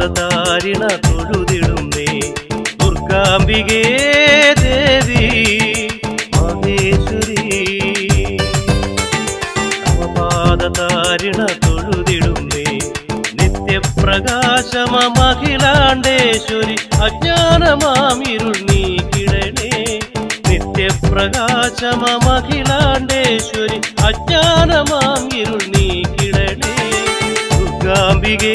താരിണ തൊഴുതിടുന്നേ. ദുർഗാംബികേ ദേവി മഹേശ്വരി. പാദതാരിണ തൊഴുതിടുന്നേ. നിത്യപ്രകാശമ മഹിളാണ്ടേശ്വരി അജ്ഞാനമാമിരുൾ നീക്കിടണേ നിത്യപ്രകാശമഖിലാണ്ടേശ്വരി അജ്ഞാനമാമിരുൾ നീക്കിടണേ ദുർഗാംബികേ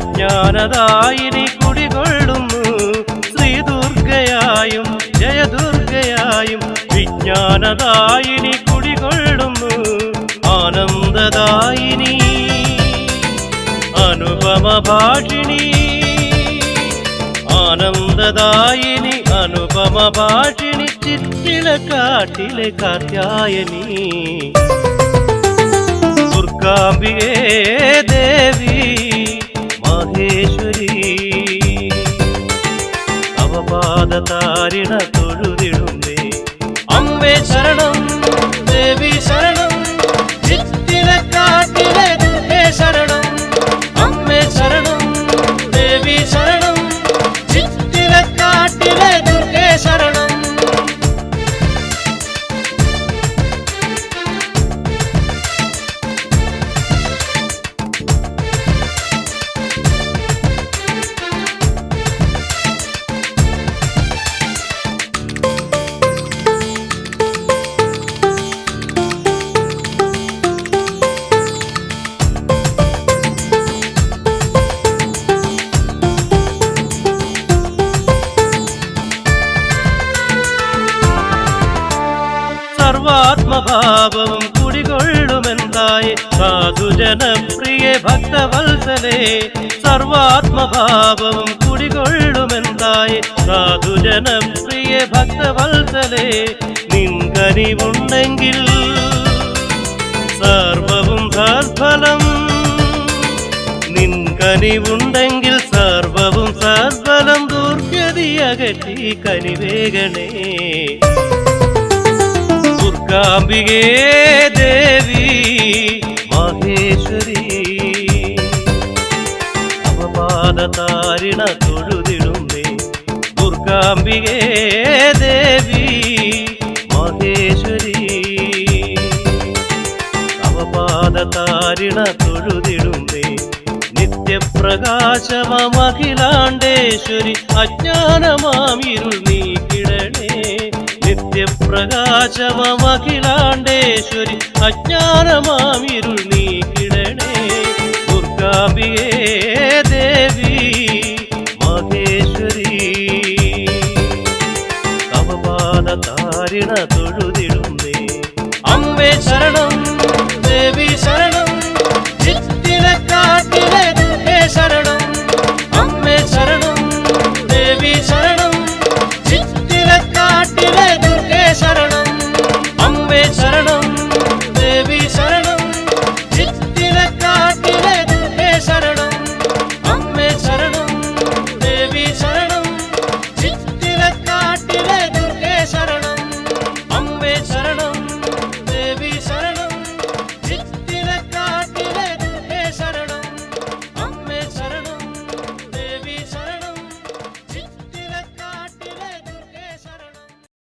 വിജ്ഞാനദായിനി കുടികൊള്ളുന്നു. ശ്രീദുർഗയായും ജയദുർഗയായും വിജ്ഞാനദായിനി കുടികൊള്ളുന്നു. ആനന്ദദായിനി അനുപമ ഭാഷിണി ആനന്ദദായിനി അനുപമ ഭാഷിണി ചിത്തിലക്കാട്ടിലെ കാത്യായനി ദുർഗാംബികേ ദേവി മഹേശ്വരി. അവപാദതാരിണ തൊഴുതിടുന്നേ. അമ്മേ ശരണം. സർവാത്മഭാവവും കുടികൊള്ളുമെന്തായി സാധുജനപ്രിയ ഭക്തവത്സലേ. സർവാത്മഭാവവും കുടികൊള്ളുമെന്തായി സാധുജനപ്രിയ ഭക്തവത്സലേ. നിൻകനിവുണ്ടെങ്കിൽ സർവവും സർഫലം നിൻകനിവുണ്ടെങ്കിൽ സർവവും സർഫലം ദുർഗതി അകറ്റി കനിവേഗണേ ദുർഗാംബികേ ദേവി മഹേശ്വരി. അവപാദതാരിണ തൊഴുതിടുന്നേ ദുർഗാംബികേ ദേവി മഹേശ്വരി. അവപാദതാരിണ തൊഴുതിടുന്നേ നിത്യപ്രകാശമഖിലാണ്ടേശ്വരി അജ്ഞാനമാമിരുൾ നീക്കിടണേ നിത്യപ്രകാശമഖിലാണ്ടേശ്വരി അജ്ഞാനമാമിരുൾ നീക്കിടണേ ദുർഗാംബികേ